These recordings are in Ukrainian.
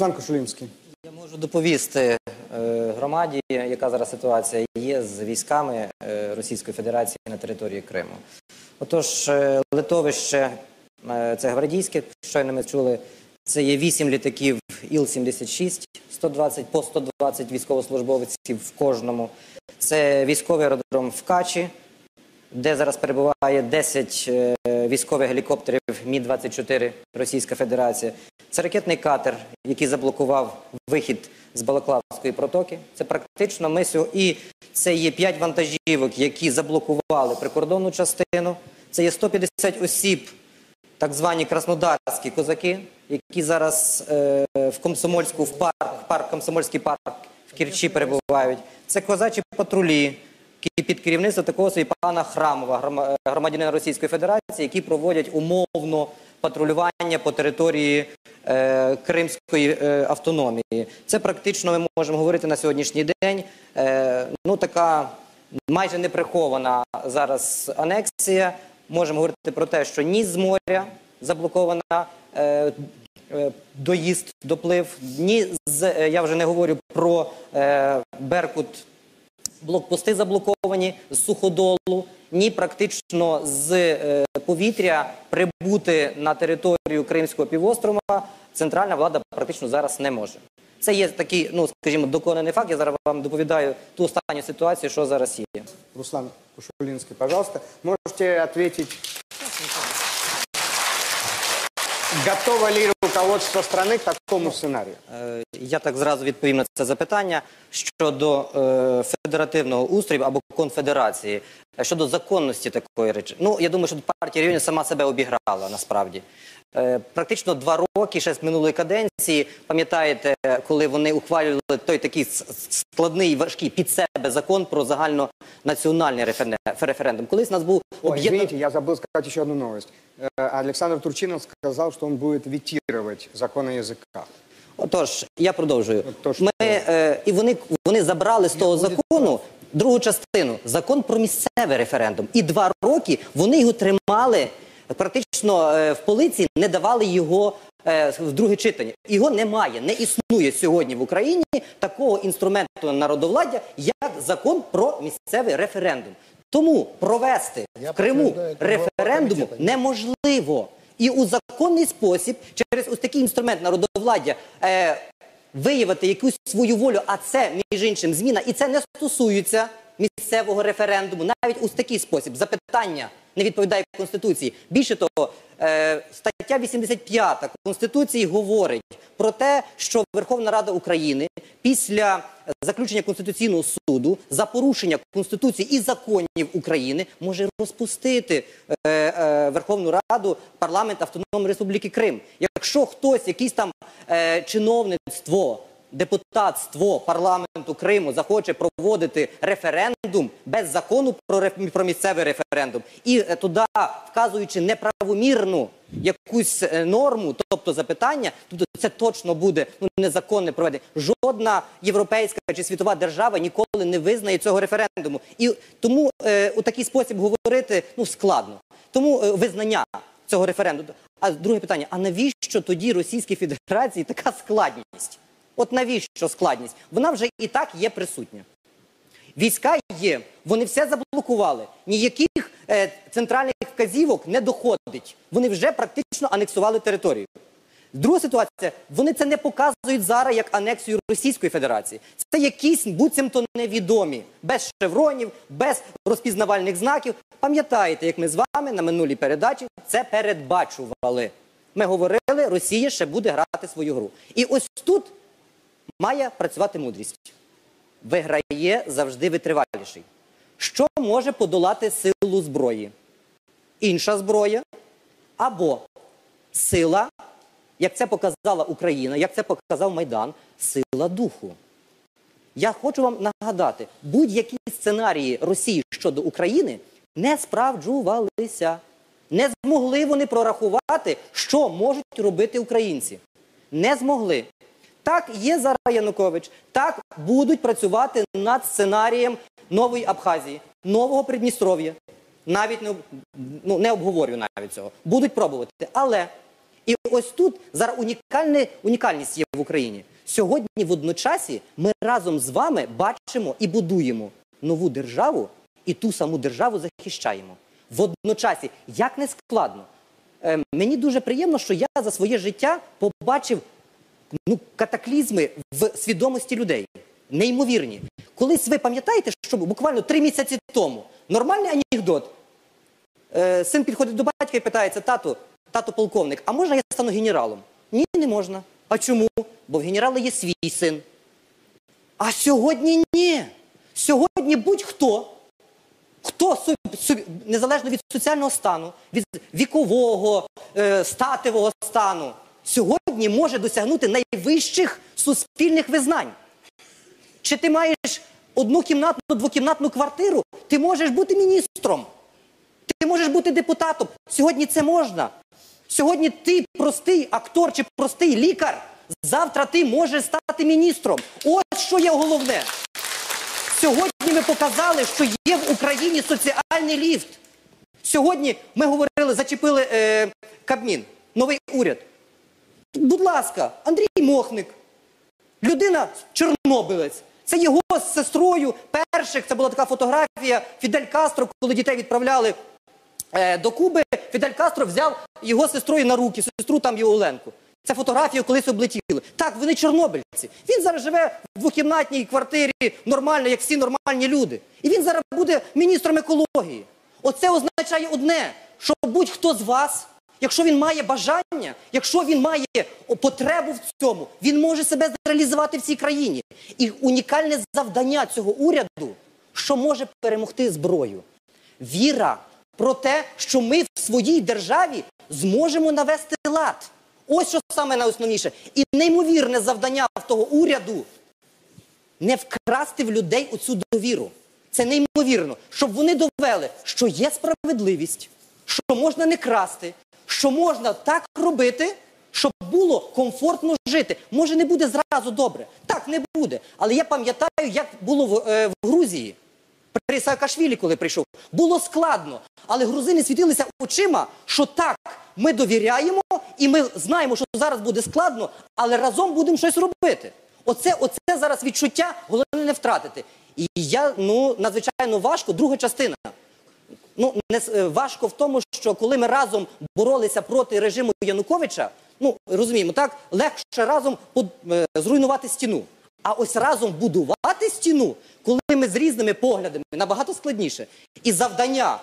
Руслан Кошулінський. Я можу доповісти е, громаді, яка зараз ситуація є з військами е, Російської Федерації на території Криму. Отож, е, литовище, це гвардійське, щойно ми чули, це є 8 літаків Іл-76, 120 по 120 військовослужбовців в кожному. Це військовий аеродром в Качі, де зараз перебуває 10 е, військових гелікоптерів Мі-24 Російська Федерація. Це ракетний катер, який заблокував вихід з Балаклавської протоки. Це практично ми сьогодні. І це є 5 вантажівок, які заблокували прикордонну частину. Це є 150 осіб, так звані краснодарські козаки, які зараз е, в Комсомольську, в парк, парк Комсомольський парк в Кірчі перебувають. Це козачі патрулі, під керівництвом такого собі пана Храмова, громадянина Російської Федерації, які проводять умовно патрулювання по території е, Кримської е, автономії. Це практично ми можемо говорити на сьогоднішній день. Е, ну така майже неприхована зараз анексія. Можемо говорити про те, що ні з моря заблокована. Е, е, Доїзд, доплив, ні з е, я вже не говорю про е, Беркут блокпости заблоковані з суходолу, ні практично з е, повітря прибути на територію Кримського півострова центральна влада практично зараз не може. Це є такий, ну скажімо, доконаний факт. Я зараз вам доповідаю ту останню ситуацію, що зараз є. Руслан Кошулинский, пожалуйста. Можете ответить, готово ли руководство страны к такому сценарию? Е, Я так зразу відповім на це запитання щодо е, федеративного устрою або конфедерації, щодо законності такої речі. Ну я думаю, що партія регіонів сама себе обіграла насправді. Е, практично два роки ще з минулої каденції. Пам'ятаєте, коли вони ухвалювали той такий с- с- складний важкий під себе закон про загальнонаціональний реферне- референдум. Колись у нас був Ой, об'єднаний. извините, я забыл сказать еще одну новость. Э, Александр Турчинов сказал, что он будет ветировать закон о языках. Отож, я продовжую. то, що- Ми, е, і вони, вони забрали з того закону другу частину закон про місцевий референдум. І два роки вони його тримали практично е, в полиції, не давали його е, в друге читання. Його немає, не існує сьогодні в Україні такого інструменту народовладдя, як закон про місцевий референдум. Тому провести Я в Криму підтверджую, це комітету. неможливо. І у законний спосіб через ось такий інструмент народовладдя е, виявити якусь свою волю, а це між іншим зміна, і це не стосується місцевого референдуму. Навіть у такий спосіб запитання не відповідає конституції. Більше того, е, стаття 85 конституції говорить про те, що Верховна Рада України після заключення конституційного суду за порушення конституції і законів України може розпустити е, е, Верховну Раду парламент Автономної Республіки Крим. Якщо хтось, якийсь там е, чиновництво, депутатство парламенту Криму захоче проводити референдум без закону про, реф- про місцевий референдум і е, туди вказуючи неправомірну якусь е, норму, тобто запитання, тобто це точно буде ну, незаконне проведення. Жодна європейська чи світова держава ніколи не визнає цього референдуму. І тому е, у такий спосіб говорити ну складно. Тому е, визнання цього референдуму. А друге питання: а навіщо тоді Російській Федерації така складність? От навіщо складність? Вона вже і так є присутня. Війська є, вони все заблокували. Ніяких е, центральних вказівок не доходить. Вони вже практично анексували територію. Друга ситуація, вони це не показують зараз як анексію Російської Федерації. Це якісь буцімто невідомі, без шевронів, без розпізнавальних знаків. Пам'ятаєте, як ми з вами на минулій передачі це передбачували. Ми говорили, Росія ще буде грати свою гру. І ось тут має працювати мудрість. Виграє завжди витриваліший. Що може подолати силу зброї? Інша зброя або сила, як це показала Україна, як це показав Майдан, сила духу. Я хочу вам нагадати, будь-які сценарії Росії щодо України не справджувалися. Не змогли вони прорахувати, що можуть робити українці. Не змогли. Так, є зараз Янукович, так будуть працювати над сценарієм нової Абхазії, нового Придністров'я. Навіть не, ну, не обговорюю навіть цього. Будуть пробувати. Але І ось тут зараз унікальне, унікальність є в Україні. Сьогодні водночасі ми разом з вами бачимо і будуємо нову державу, і ту саму державу захищаємо. Водночасі, як не складно. Е, мені дуже приємно, що я за своє життя побачив ну, катаклізми в свідомості людей. Неймовірні. Колись ви пам'ятаєте, що буквально три місяці тому нормальний анекдот. Е, син підходить до батька і питається: тату, тато полковник, а можна я стану генералом? Ні, не можна. А чому? Бо в генерала є свій син. А сьогодні ні. Сьогодні будь-хто, хто су- су- незалежно від соціального стану, від вікового, е, статевого стану, сьогодні може досягнути найвищих суспільних визнань. Чи ти маєш одну кімнатну, двокімнатну квартиру, ти можеш бути міністром. Ти можеш бути депутатом. Сьогодні це можна. Сьогодні ти простий актор чи простий лікар. Завтра ти можеш стати міністром. Ось що є головне. Сьогодні ми показали, що є в Україні соціальний ліфт. Сьогодні ми говорили, зачепили е, Кабмін, новий уряд. Будь ласка, Андрій Мохник, людина Чорнобилець. Це його з сестрою перших. Це була така фотографія Фідель Кастро, коли дітей відправляли е, до Куби. Фідель Кастро взяв його сестрою на руки, сестру там його Оленку. Це фотографію колись облетіли. Так, вони чорнобильці. Він зараз живе в двокімнатній квартирі нормально, як всі нормальні люди. І він зараз буде міністром екології. Оце означає одне, що будь-хто з вас, якщо він має бажання, якщо він має потребу в цьому, він може себе зреалізувати в цій країні. І унікальне завдання цього уряду, що може перемогти зброю. Віра про те, що ми в своїй державі зможемо навести лад. Ось що саме найосновніше. І неймовірне завдання в того уряду не вкрасти в людей оцю довіру. Це неймовірно, щоб вони довели, що є справедливість, що можна не красти, що можна так робити, щоб було комфортно жити. Може, не буде зразу добре. Так, не буде. Але я пам'ятаю, як було в, е, в Грузії. При Саакашвілі, коли прийшов, було складно, але грузини світилися очима, що так, ми довіряємо, і ми знаємо, що зараз буде складно, але разом будемо щось робити. Оце, оце зараз відчуття, головне не втратити. І я ну надзвичайно важко. Друга частина. Ну не е, важко в тому, що коли ми разом боролися проти режиму Януковича, ну розуміємо, так легше разом е, зруйнувати стіну. А ось разом будувати стіну, коли ми з різними поглядами, набагато складніше. І завдання,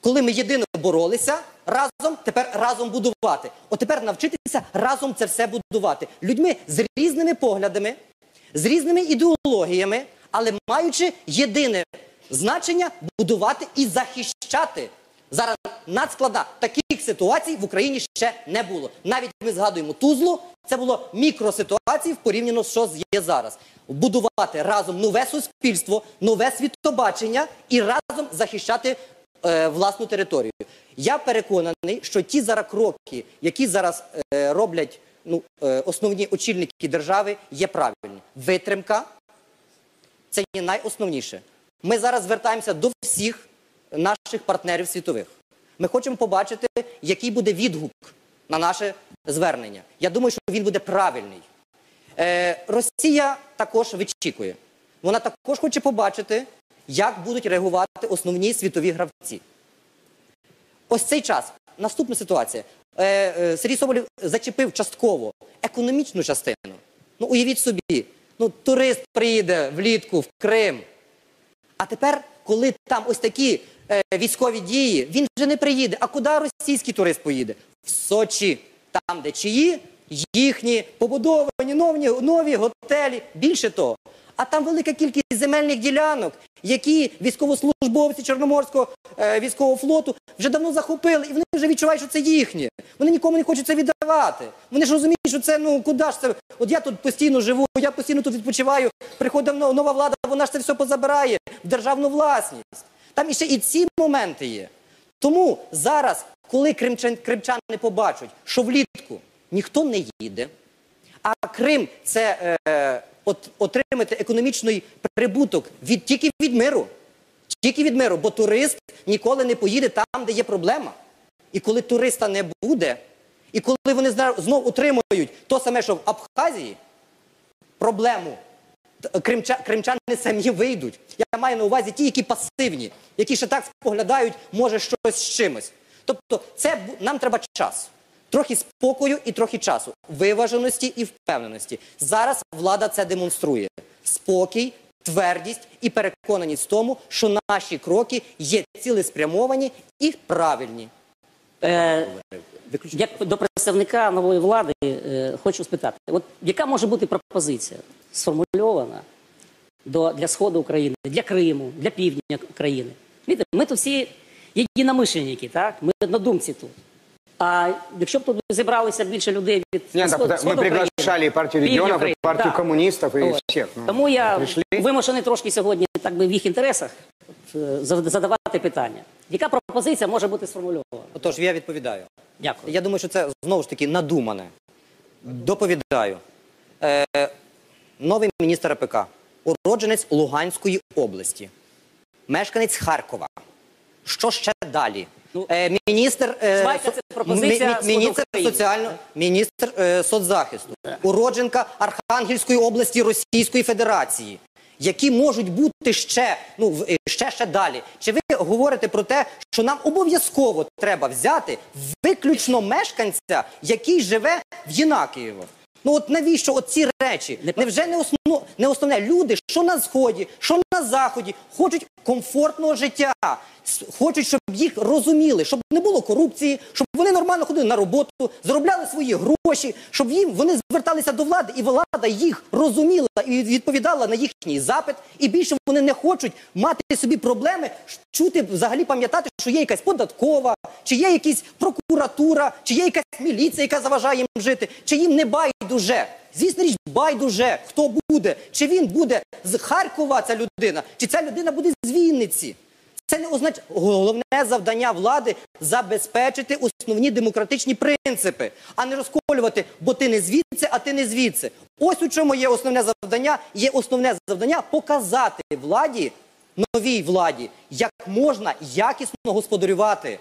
коли ми єдино боролися разом, тепер разом будувати. От тепер навчитися разом це все будувати. Людьми з різними поглядами, з різними ідеологіями, але маючи єдине значення будувати і захищати. Зараз надскладна таких ситуацій в Україні ще не було. Навіть ми згадуємо Тузлу, це було мікроситуації в порівняно з що є зараз. Будувати разом нове суспільство, нове світобачення і разом захищати е, власну територію. Я переконаний, що ті зараз кроки, які зараз е, роблять ну, е, основні очільники держави, є правильні. Витримка, це є найосновніше. Ми зараз звертаємося до всіх наших партнерів світових. Ми хочемо побачити, який буде відгук на наше звернення. Я думаю, що він буде правильний. Е, Росія також вичікує. Вона також хоче побачити, як будуть реагувати основні світові гравці. Ось цей час. Наступна ситуація. Е, е, Сергій Соболєв зачепив частково економічну частину. Ну, уявіть собі, ну, турист приїде влітку в Крим. А тепер, коли там ось такі е, військові дії, він вже не приїде. А куди російський турист поїде? В Сочі, там, де чиї, їхні побудовані нові, нові готелі. Більше того. А там велика кількість земельних ділянок, які військовослужбовці Чорноморського е, військового флоту вже давно захопили, і вони вже відчувають, що це їхнє. Вони нікому не хочуть це віддавати. Вони ж розуміють, що це ну куди ж це? От я тут постійно живу, я постійно тут відпочиваю. Приходить нова влада, вона ж це все позабирає в державну власність. Там іще і ці моменти є. Тому зараз, коли кримчан, кримчани побачать, що влітку ніхто не їде, а Крим це е, от, отримати економічний прибуток від, тільки від миру. Тільки від миру, бо турист ніколи не поїде там, де є проблема. І коли туриста не буде, І коли вони знов отримують то саме, що в Абхазії, проблему кримча, кримчани самі вийдуть. Я маю на увазі ті, які пасивні, які ще так споглядають, може щось з чимось. Тобто, це нам треба час. Трохи спокою і трохи часу, виваженості і впевненості. Зараз влада це демонструє. Спокій, твердість і переконаність в тому, що наші кроки є цілеспрямовані і правильні. Е, як до представника нової влади е, хочу спитати, от яка може бути пропозиція сформульована до, для Сходу України, для Криму, для півдня країни? Видите, ми тут всі єдиномишленники, так? Ми однодумці тут. А якщо б тут зібралися більше людей від Нет, Сходу- да, мы Сходу приглашали України, партию Півдня регионов, и України, партию да. коммунистов, и От. всех. Ну, Тому я пришли. вимушений трошки сьогодні, так би в їх інтересах, е, зад- задавати питання. Яка пропозиція може бути сформульована? Отож, я відповідаю. Дякую. Я думаю, що це знову ж таки надумане. Доповідаю. Е, новий міністр АПК, уродженець Луганської області, мешканець Харкова. Що ще далі? Ну, Е, міністр, е, со- міністр соціально, міністр е, соцзахисту, уродженка Архангельської області Російської Федерації. Які можуть бути ще, ну е, ще ще далі? Чи ви говорите про те, що нам обов'язково треба взяти виключно мешканця, який живе в Єнакієво? Ну от навіщо от ці речі? Невже не основно не основне люди, що на сході, що на заході, хочуть комфортного життя, хочуть, щоб їх розуміли, щоб не було корупції, щоб вони нормально ходили на роботу, заробляли свої гроші, щоб їм вони зверталися до влади, і влада їх розуміла і відповідала на їхній запит. І більше вони не хочуть мати собі проблеми, чути взагалі пам'ятати, що є якась податкова, чи є якась прокуратура, чи є якась міліція, яка заважає їм жити, чи їм не байдуже. Звісно річ, байдуже, хто буде, чи він буде з Харкова, ця людина, чи ця людина буде з Вінниці. Це не означає головне завдання влади забезпечити основні демократичні принципи, а не розколювати, бо ти не звідси, а ти не звідси. Ось у чому є основне завдання. Є основне завдання показати владі, новій владі, як можна якісно господарювати.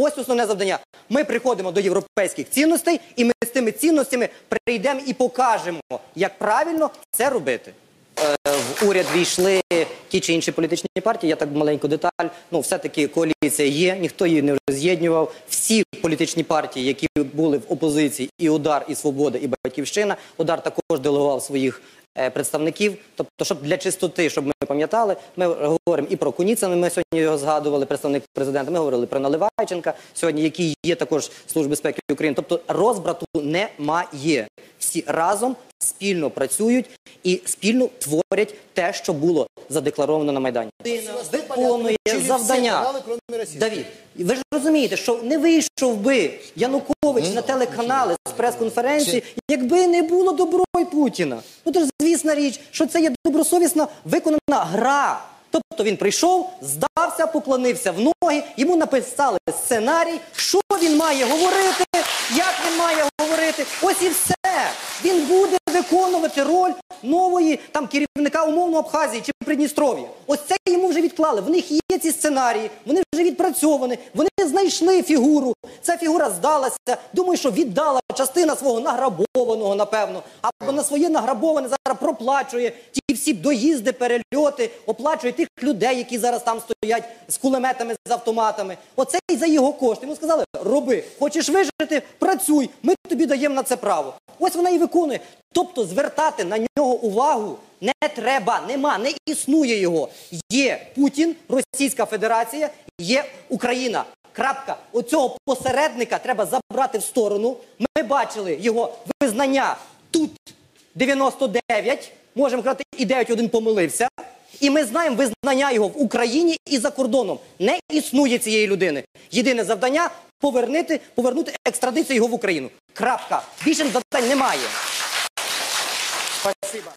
Ось основне завдання. Ми приходимо до європейських цінностей, і ми з тими цінностями прийдемо і покажемо, як правильно це робити. Е, В уряд війшли ті чи інші політичні партії. Я так маленьку деталь. Ну, все-таки коаліція є, ніхто її не роз'єднював. Всі політичні партії, які були в опозиції, і удар, і свобода, і батьківщина. Удар також делегував своїх представників. Тобто, щоб для чистоти, щоб ми пам'ятали, ми говоримо і про Куніцина. Ми сьогодні його згадували, представник президента. Ми говорили про Наливайченка, сьогодні, який є також Служби безпеки України. Тобто розбрату немає. Всі разом спільно працюють і спільно творять те, що було задекларовано на майдані. Виконує завдання. Давід, ви ж розумієте, що не вийшов би Янукович на телеканали з прес-конференції, якби не було добро Путіна. Ну то ж звісна річ, що це є добросовісна виконана гра. Тобто він прийшов, здався, поклонився в ноги, йому написали сценарій, що він має говорити, як він має говорити. Ось і все. Він буде виконувати роль нової там керівника умовно Абхазії чи Придністров'я. Ось це йому вже відклали. В них є ці сценарії, вони вже відпрацьовані, вони знайшли фігуру. Ця фігура здалася. Думаю, що віддала частина свого награбованого, напевно, або на своє награбоване зараз проплачує ті всі доїзди, перельоти, оплачує тих людей, які зараз там стоять з кулеметами, з автоматами. Оце і за його кошти. Йому сказали, роби, хочеш вижити, працюй, ми тобі даємо на це право. Ось вона і виконує. Тобто звертати на нього увагу не треба, нема, не існує його. Є Путін, Російська Федерація, є Україна. Крапка. Оцього посередника треба забрати в сторону. Ми бачили його визнання тут 99, можемо казати, і 9 один помилився. І ми знаємо визнання його в Україні і за кордоном. Не існує цієї людини. Єдине завдання повернути, повернути екстрадицію його в Україну. Крапка. Більше завдань немає. Спасибо.